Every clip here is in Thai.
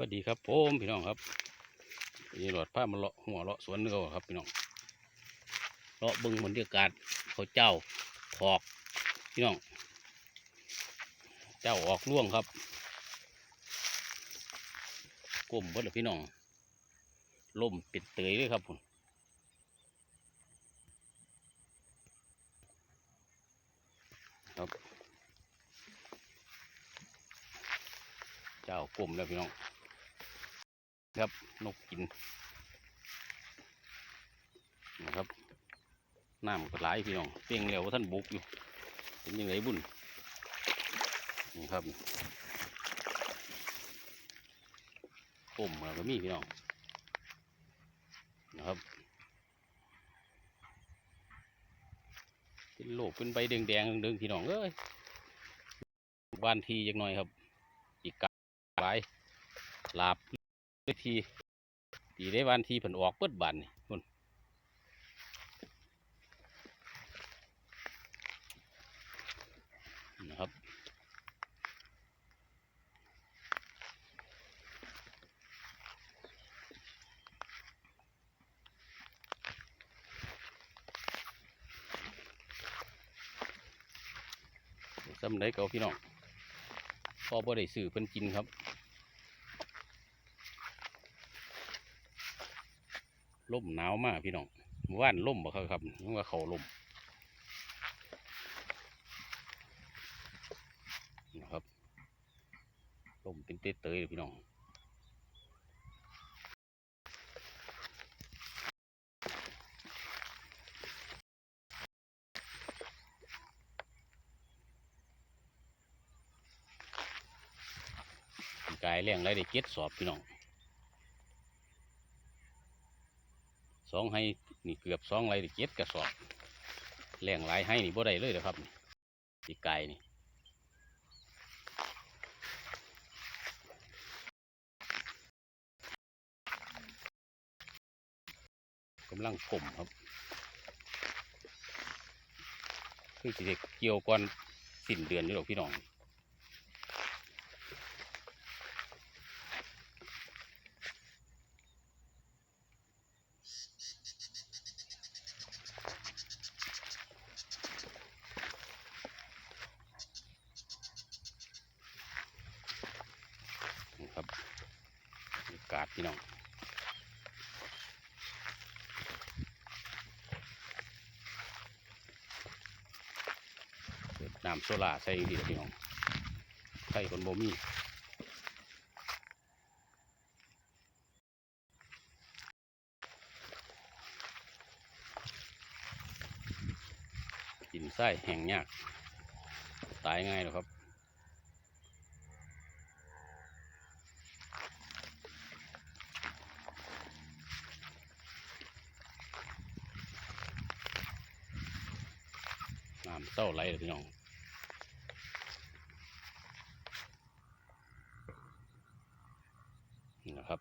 วัสดีครับผมพี่น้องครับนี่หลอดผ้ามาเลาะหัวเลาะสวนเนื้อครับพี่น้องเลาะบิ้งบรรยากาศเขาเจ้าถอกพี่น้อง เจ้าออกล่วงครับก้มบดเลยพี่น้องล่มปิดเตยเลยครับผมครับ เจ้ากลมแล้วพี่น้อง ครับ นกกินนะครับน้ำก็หลายพี่น้องเตียงแล้วท่านบุกอยู่ เป็นยังไงบุญนี่ครับกลมก็มีพี่น้องนะครับเป็นโลกเป็นใบแดงๆเดิงๆพี่น้องเอ้ยบ้านทีจักหน่อยครับ อีกกาหลายลาบ เวทีปีได้วันทีเพิ่นออกเปิดบานนี่นุ่นนะครับสำได้เก่าพี่น้องพอบ่ได้ซื้อเพิ่นกินครับ ล่มหนาวมากพี่น้องเมื่อวานล่มบ่ครับครับยังว่าเขาล่มนะครับล่มเป็นเตยๆเลยพี่น้องกายแรงไรได้เก็ดสอบพี่น้อง องให้นี่เกือบสองไรเจ็ดกระสอบแรงหลายให้นี่บ่ได้เลยนะครับนี่ปีไก่นี่กำลังกลมครับ คือสิเด็กเกี่ยวก่อนสิ้นเดือนนี่หรอกพี่น้อง นะครับบรรยาศพี่น้องเปิดน้ำโซล่าใส่ดีพี่น้องใส่คนโบมีกินไส้แห้งยาก ตายง่ายหรอครับ น้ำเศร้าไหลเลยพี่น้องนี่นะครับ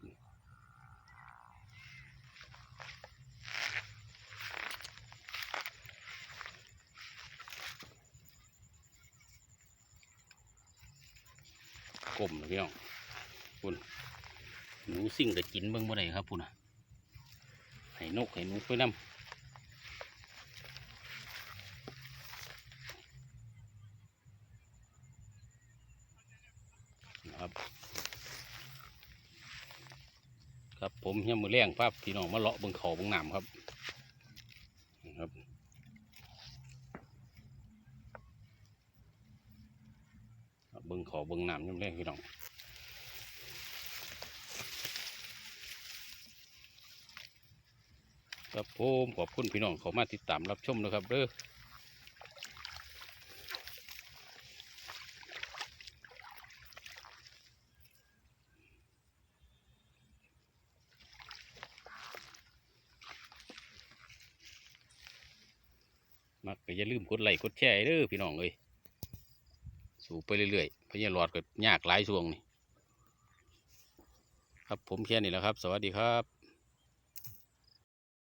กลมเลยพี่น้องคุณหนูสิ่งแต่กินเบิ่งบ่ได้ครับพุ่นน่ะให้นกให้หนูไปนำ ครับ ครับผมเฮียมือแรงภาพพี่น้องมาเลาะบิงเขาบิงน้ำครับนะครับบิงเขาบิงน้ำยังแรงพี่น้องครับผมขอบคุณพี่น้องเขามาติดตามรับชมนะครับเด้อ มักก็อย่าลืมกดไลค์กดแชร์เด้อพี่น้องเอ้ยสูบไปเรื่อยๆเพราะอย่าหลอดก็ยากหลายช่วงนี่ครับผมแค่นี้แล้วครับ สวัสดีครับ